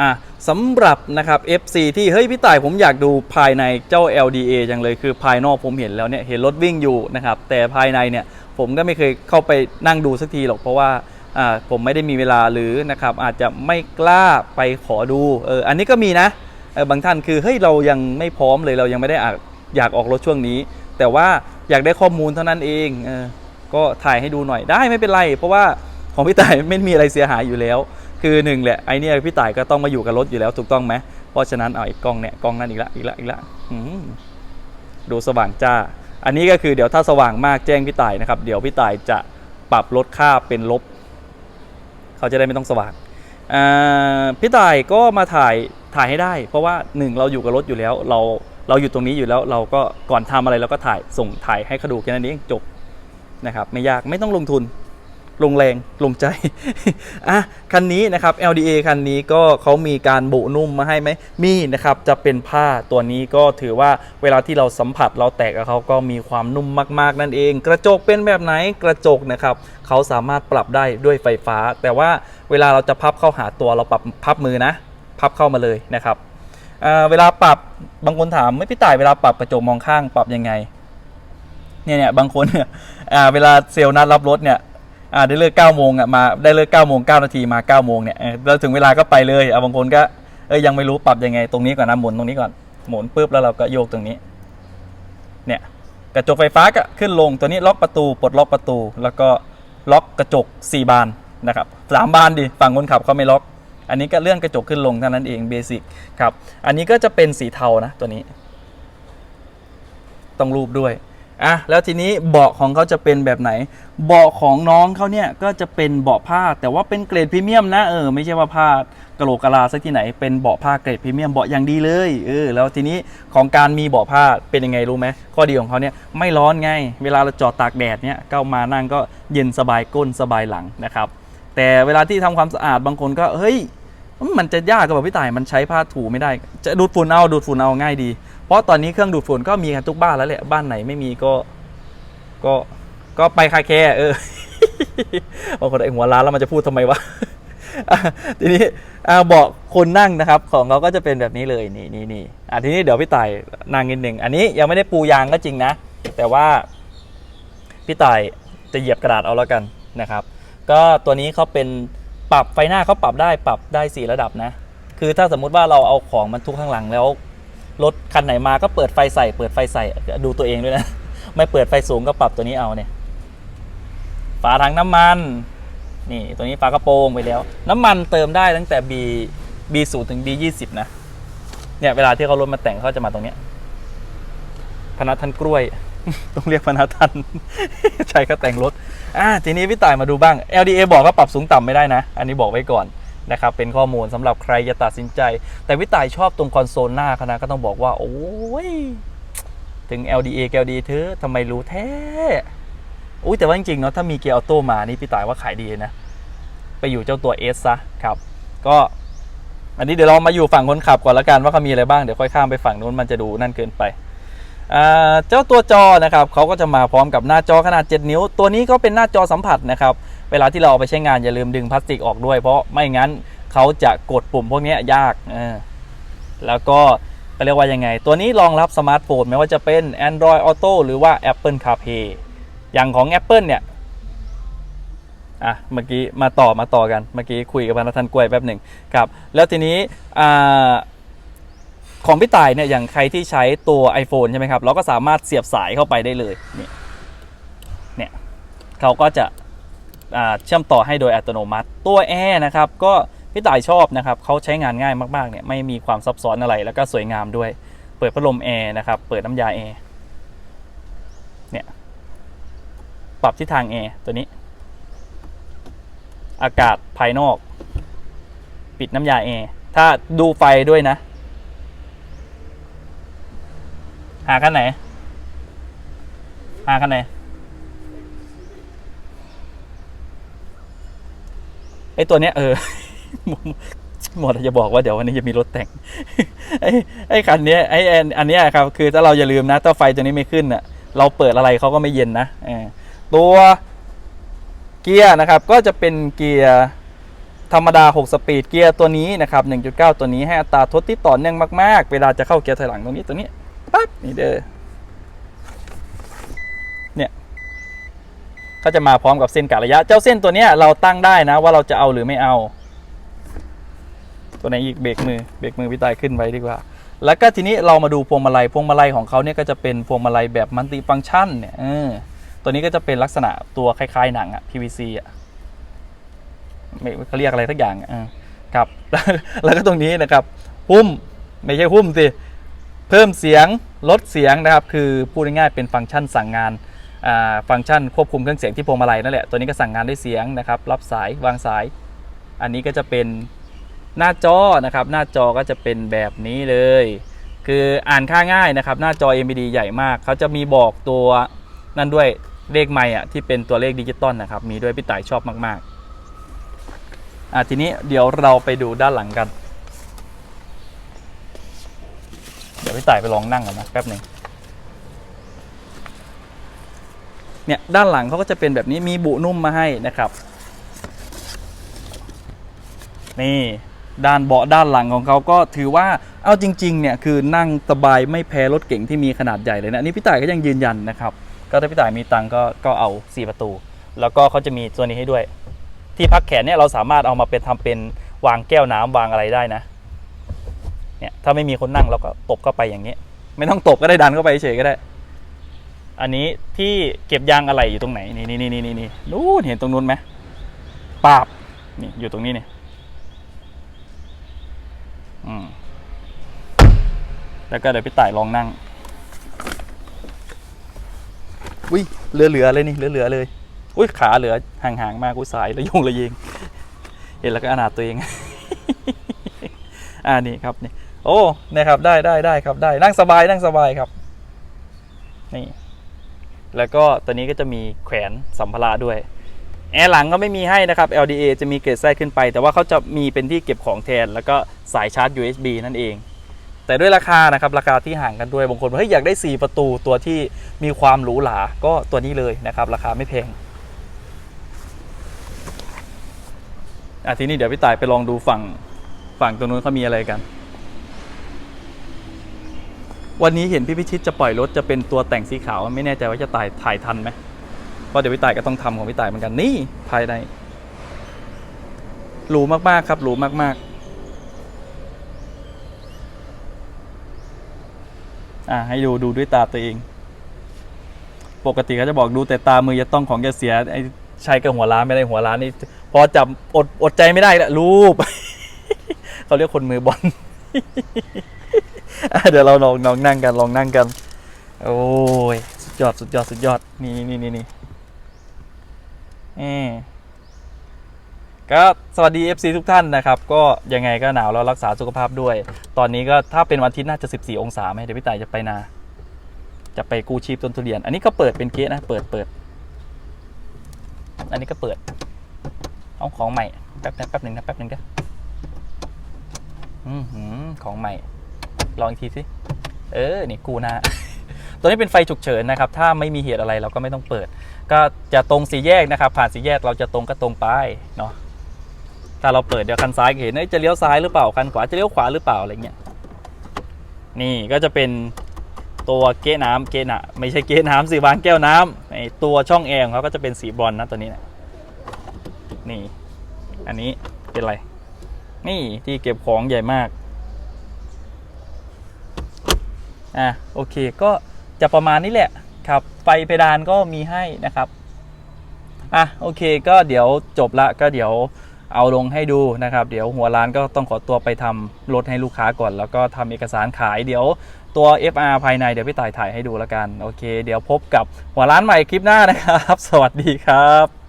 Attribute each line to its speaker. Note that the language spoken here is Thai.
Speaker 1: อะสำหรับนะครับ FC ที่เฮ้ยพี่ต่ายผมอยากดูภายในเจ้า LDA จังเลยคือภายนอกผมเห็นแล้วเนี่ยเห็นรถวิ่งอยู่นะครับแต่ภายในเนี่ยผมก็ไม่เคยเข้าไปนั่งดูสักทีหรอกเพราะว่าอ่าผมไม่ได้มีเวลาหรือนะครับอาจจะไม่กล้าไปขอดูเอออันนี้ก็มีนะเออบางท่านคือเฮ้ยเรายังไม่พร้อมเลยเรายังไม่ได้อยากอยากออกรถช่วงนี้ แต่ว่าอยากได้ข้อมูลเท่านั้นเองเออก็ถ่ายให้ดูหน่อยได้ไม่เป็นไร เพราะว่าของพี่ต่ายไม่มีอะไรเสียหายอยู่แล้ว คือหนึ่งแหละไอเนี่ยพี่ต่ายก็ต้องมาอยู่กับรถอยู่แล้วถูกต้องไหมเพราะฉะนั้นเอาอีกกล้องเนี่ยกล้องนั่นอีกละอีกละอีกละดูสว่างจ้า อันนี้ก็คือเดี๋ยวถ้าสว่างมากแจ้งพี่ต่ายนะครับ เดี๋ยวพี่ต่ายจะปรับลดค่าเป็นลบ เขาจะได้ไม่ต้องสว่างพี่ต่ายก็มาถ่ายถ่ายให้ได้ เพราะว่าหนึ่งเราอยู่กับรถอยู่แล้ว เราเราอยู่ตรงนี้อยู่แล้ว เราก็ก่อนทำอะไรเราก็ถ่ายส่งถ่ายให้เขาดูแค่นั้นเองจบนะครับ ไม่ยากไม่ต้องลงทุน ลงแรงลงใจอะคันนี้นะครับ LDA คันนี้ก็เขามีการบุนุ่มมาให้ไหมมีนะครับจะเป็นผ้าตัวนี้ก็ถือว่าเวลาที่เราสัมผัสเราแตะกับเขาก็มีความนุ่มมาก ๆ นั่นเอง กระจกเป็นแบบไหนกระจกนะครับเขาสามารถปรับได้ด้วยไฟฟ้า แต่ว่าเวลาเราจะพับเข้าหาตัวเราปรับพับมือนะ พับเข้ามาเลยนะครับเวลาปรับบางคนถามไม่พี่ต่ายเวลาปรับกระจกมองข้างปรับยังไงเนี่ยเนี่ยบางคนเนี่ยเวลาเซลล์นัดรับรถเนี่ย อ่าได้เลิก9โมงอะมาได้เลิก9โมง9นาทีมา9โมงเนี่ยเออแล้วถึงเวลาก็ไปเลยอะบางคนก็เอ้ยยังไม่รู้ปรับยังไงตรงนี้ก่อนนะหมุนตรงนี้ก่อนหมุนปุ๊บแล้วเราก็โยกตรงนี้ เนี่ยกระจกไฟฟ้าก็ขึ้นลงตัวนี้ล็อกประตูปลดล็อกประตู แล้วก็ล็อกกระจก 4 บานนะครับสามบานดิฝั่งคนขับเขาไม่ล็อก อันนี้ก็เลื่อนกระจกขึ้นลงเท่านั้นเองเบสิกครับอันนี้ก็จะเป็นสีเทานะตัวนี้ ต้องรูปด้วย อะแล้วทีนี้เบาะของเขาจะเป็นแบบไหน เบาะของน้องเขาเนี่ยก็จะเป็นเบาะผ้า แต่ว่าเป็นเกรดพรีเมียมนะเออไม่ใช่ว่าผ้ากะโหลกกะลาสักที่ไหนเป็นเบาะผ้าเกรดพรีเมียมเบาะอย่างดีเลยเออแล้วทีนี้ของการมีเบาะผ้าเป็นยังไงรู้ไหมข้อดีของเขาเนี่ยไม่ร้อนไง เวลาเราจอดตากแดดเนี่ยก็มานั่งก็เย็นสบายก้นสบายหลังนะครับ แต่เวลาที่ทำความสะอาดบางคนก็เฮ้ยมันจะยากกับพี่ต่ายมันใช้ผ้าถูไม่ได้ จะดูดฝุ่นเอาดูดฝุ่นเอาง่ายดี ราะตอนนี้เครื่องดูดฝุ่นก็มีกันทุกบ้านแล้วแหละบ้านไหนไม่มีก็ ก็ก็ไปคาแคร์เออบางคนไอหัวร้านแล้วมันจะพูดทำไมวะทีนี้อ่าเบาะคนนั่งนะครับ ของเราก็จะเป็นแบบนี้เลยนี่นี่นี่อะทีนี้เดี๋ยวพี่ต่ายนั่งนิดหนึ่งอันนี้ยังไม่ได้ปูยางก็จริงนะ แต่ว่าพี่ต่ายจะเหยียบกระดาษเอาแล้วกันนะครับ ก็ตัวนี้เขาเป็นปรับไฟหน้าเขาปรับได้ปรับได้สี่ระดับนะ คือถ้าสมมุติว่าเราเอาของมันทุกข้างหลังแล้ว รถคันไหนมาก็เปิดไฟใส่ เปิดไฟใส่ดูตัวเองด้วยนะ ไม่เปิดไฟสูงก็ปรับตัวนี้เอาเนี่ย ฝาถังน้ำมัน นี่ตัวนี้ฝากระโปรงไปแล้ว น้ำมันเติมได้ตั้งแต่ B B 0ถึง B 20นะ เนี่ยเวลาที่เขารถมาแต่งเขาจะมาตรงเนี้ยพนักทันกล้วย ต้องเรียกพนักทันใช่ก็แต่งรถอ่าทีนี้พี่ต่ายมาดูบ้าง LDA บอกว่าปรับสูงต่ำไม่ได้นะ อันนี้บอกไว้ก่อน นะครับเป็นข้อมูลสำหรับใครจะตัดสินใจ แต่พี่ต่ายชอบตรงคอนโซลหน้าเขานะก็ต้องบอกว่า โอ้ย ถึง LDA แก LD เธอทำไมรู้แท้อุ้ยแต่ว่าจริงๆเนาะถ้ามีเกียร์ออโต้มานี่พี่ต่ายว่าขายดีนะ ไปอยู่เจ้าตัว S ซะครับ ก็อันนี้เดี๋ยวเรามาอยู่ฝั่งคนขับก่อนละกันว่าเขามีอะไรบ้างเดี๋ยวค่อยข้ามไปฝั่งนู้นมันจะดูนั่นเกินไปเจ้าตัวจอนะครับเขาก็จะมาพร้อมกับหน้าจอขนาด 7 นิ้ว ตัวนี้ก็เป็นหน้าจอสัมผัสนะครับ เวลาที่เราเอาไปใช้งานอย่าลืมดึงพลาสติกออกด้วย เพราะไม่งั้นเขาจะกดปุ่มพวกนี้ยากออแล้วก็ก็เรียกว่ายังไง ตัวนี้รองรับสมาร์ทโฟนไม่ว่าจะเป็น Android Auto หรือว่า Apple CarPlay อย่างของ Apple เนี่ยอะเมื่อกี้มาต่อมาต่อกันเมื่อกี้คุยกับพนักทันกล้วยแป๊บหนึ่งครับ แล้วทีนี้อ่าของพี่ต่ายเนี่ยอย่างใครที่ใช้ตัว iPhone ใช่ไหมครับ เราก็สามารถเสียบสายเข้าไปได้เลยเนี่ยเนี่ยเขาก็จะ เชื่อมต่อให้โดยอัตโนมัติ ตัวแอร์นะครับก็พี่ต่ายชอบนะครับเขาใช้งานง่ายมากๆเนี่ยไม่มีความซับซ้อนอะไรแล้วก็สวยงามด้วย เปิดพัดลมแอร์นะครับเปิดน้ำยาแอร์เนี่ยปรับทิศทางแอร์ตัวนี้ อากาศภายนอก ปิดน้ำยาแอร์ถ้าดูไฟด้วยนะ หาคันไหน หาคันไหน ไอ้ตัวเนี้ยเออหมดจะบอกว่าเดี๋ยววันนี้จะมีรถแต่ง ไอไอคันเนี้ยไออันอันเนี้ยครับคือถ้าเราอย่าลืมนะถ้าไฟตัวนี้ไม่ขึ้นอะเราเปิดอะไรเขาก็ไม่เย็นนะอตัวเกียร์นะครับ ก็จะเป็นเกียร์ธรรมดา 6 สปีดเกียร์ตัวนี้นะครับ 1.9 ตัวนี้ให้อัตราทดที่ต่อเนื่องมาก ๆ เวลาจะเข้าเกียร์ถอยหลังตรงนี้ตัวนี้ปั๊บนี่เด้อเนี่ย ก็จะมาพร้อมกับเส้นกะระยะ เจ้าเส้นตัวนี้เราตั้งได้นะ ว่าเราจะเอาหรือไม่เอา ตัวไหนอีกเบรกมือเบรกมือพี่ตายขึ้นไว้ดีกว่า แล้วก็ทีนี้เรามาดูพวงมาลัยพวงมาลัยของเขาเนี่ยก็จะเป็นพวงมาลัยแบบมัลติฟังก์ชันเนี่ยเออตัวนี้ก็จะเป็นลักษณะตัวคล้ายๆหนังอะ PVC อะเขาเรียกอะไรสักอย่างอะเออครับ แล้วก็ตรงนี้นะครับหุ้มไม่ใช่หุ้มสิเพิ่มเสียงลดเสียงนะครับ คือพูดง่ายๆเป็นฟังก์ชันสั่งงาน ฟังก์ชันควบคุมเครื่องเสียงที่พวงมาลัยนั่นแหละ ตัวนี้ก็สั่งงานด้วยเสียงนะครับ รับสายวางสาย อันนี้ก็จะเป็นหน้าจอนะครับ หน้าจอก็จะเป็นแบบนี้เลย คืออ่านค่าง่ายนะครับ หน้าจอ MBD ใหญ่มาก เขาจะมีบอกตัวนั่นด้วยเลขไม่อะที่เป็นตัวเลขดิจิตอลนะครับ มีด้วยพี่ต่ายชอบมากๆอะทีนี้เดี๋ยวเราไปดูด้านหลังกัน เดี๋ยวพี่ต่ายไปลองนั่งก่อนนะแป๊บหนึ่ง เนี่ยด้านหลังเขาก็จะเป็นแบบนี้มีบุนุ่มมาให้นะครับ นี่ด้านเบาะด้านหลังของเขาก็ถือว่าเอาจริงๆเนี่ยคือนั่งสบายไม่แพ้รถเก่งที่มีขนาดใหญ่เลยนะนี่พี่ต่ายก็ยังยืนยันนะครับ ก็ถ้าพี่ต่ายมีตังก็ก็เอา 4 ประตู แล้วก็เขาจะมีตัวนี้ให้ด้วย ที่พักแขนเนี่ยเราสามารถเอามาเป็นทำเป็นวางแก้วน้ำวางอะไรได้นะเนี่ยถ้าไม่มีคนนั่งเราก็ตบเข้าไปอย่างนี้ ไม่ต้องตบก็ได้ดันเข้าไปเฉยก็ได้ อันนี้ที่เก็บยางอะไรอยู่ตรงไหนนี่นี่นี่นี่นี่นู่นเห็นตรงนู้นไหมปาบนี่อยู่ตรงนี้เนี่ยอืมแล้วก็เดี๋ยวพี่ต่ายลองนั่งอุ้ยเหลือๆเลยนี่เหลือๆเลยอุ้ยขาเหลือห่างๆมากอุ้ยสายระยงระเยงเห็นแล้วก็อนาถตัวเองอ่านี่ครับนี่โอ้นะครับได้ได้ได้ครับได้นั่งสบายนั่งสบายครับนี่ แล้วก็ตัวนี้ก็จะมีแขวนสัมภาระด้วย แอร์หลังก็ไม่มีให้นะครับ LDA จะมีเกรดไส้ขึ้นไป แต่ว่าเขาจะมีเป็นที่เก็บของแทน แล้วก็สายชาร์จ USB นั่นเอง แต่ด้วยราคานะครับ ราคาที่ห่างกันด้วย บางคนบอกเฮ้ยอยากได้ 4 ประตูตัวที่มีความหรูหรา ก็ตัวนี้เลยนะครับ ราคาไม่แพงอะทีนี้เดี๋ยวพี่ต่ายไปลองดูฝั่งฝั่งตรงนู้นเขามีอะไรกัน วันนี้เห็นพี่พิชิตจะปล่อยรถจะเป็นตัวแต่งสีขาวไม่แน่ใจว่าจะถ่ายถ่ายทันไหมเพราะเดี๋ยวพี่ต่ายก็ต้องทำของพี่ต่ายเหมือนกันนี่ภายในหรูมากๆครับหรูมากๆ อะให้ดูดูด้วยตาตัวเอง ปกติเขาจะบอกดูแต่ตามือจะต้องของจะเสียไอ้ใช้กับหัวร้านไม่ได้หัวร้านนี่พอจับอดอดใจไม่ได้ละรูปเขาเรียกคนมือบอล เดี๋ยวเราลองลองนั่งกันลองนั่งกัน โอ้ยสุดยอดสุดยอดสุดยอดนี่นี่นี่นี่ก็สวัสดี FC ทุกท่านนะครับ ก็ยังไงก็หนาวแล้วรักษาสุขภาพด้วย ตอนนี้ก็ถ้าเป็นวันอาทิตย์น่าจะ 14 องศาไหมเดี๋ยวพี่ต่ายจะไปนา จะไปกู้ชีพต้นทุเรียน อันนี้ก็เปิดเป็นเกสนะ เปิดเปิด อันนี้ก็เปิด เอาของใหม่ แป๊บนะแป๊บหนึ่งนะแป๊บหนึ่งเด้ออือหือของใหม่ ลองอีกทีสิ เออ นี่กูนะ ตัวนี้เป็นไฟฉุกเฉินนะครับ ถ้าไม่มีเหตุอะไรเราก็ไม่ต้องเปิด ก็จะตรงสี่แยกนะครับ ผ่านสี่แยกเราจะตรงก็ตรงไปเนาะ ถ้าเราเปิดเดี๋ยวคันซ้ายเห็นจะเลี้ยวซ้ายหรือเปล่า คันขวาจะเลี้ยวขวาหรือเปล่าอะไรเงี้ย นี่ก็จะเป็นตัวเก๊น้ำเก๊นะไม่ใช่เก๊น้ำสิวางแก้วน้ำไอตัวช่องแอร์ของเขาก็จะเป็นสีบรอนนะตัวนี้นะนี่ อันนี้เป็นอะไร นี่ที่เก็บของใหญ่มาก อะโอเคก็จะประมาณนี้แหละครับ ไฟเพดานก็มีให้นะครับอะโอเคก็เดี๋ยวจบละก็เดี๋ยวเอาลงให้ดูนะครับ เดี๋ยวหัวร้านก็ต้องขอตัวไปทำรถให้ลูกค้าก่อน แล้วก็ทำเอกสารขายเดี๋ยวตัว FR ภายในเดี๋ยวพี่ต่ายถ่ายให้ดูแล้วกัน โอเค เดี๋ยวพบกับหัวร้านใหม่คลิปหน้านะครับ สวัสดีครับ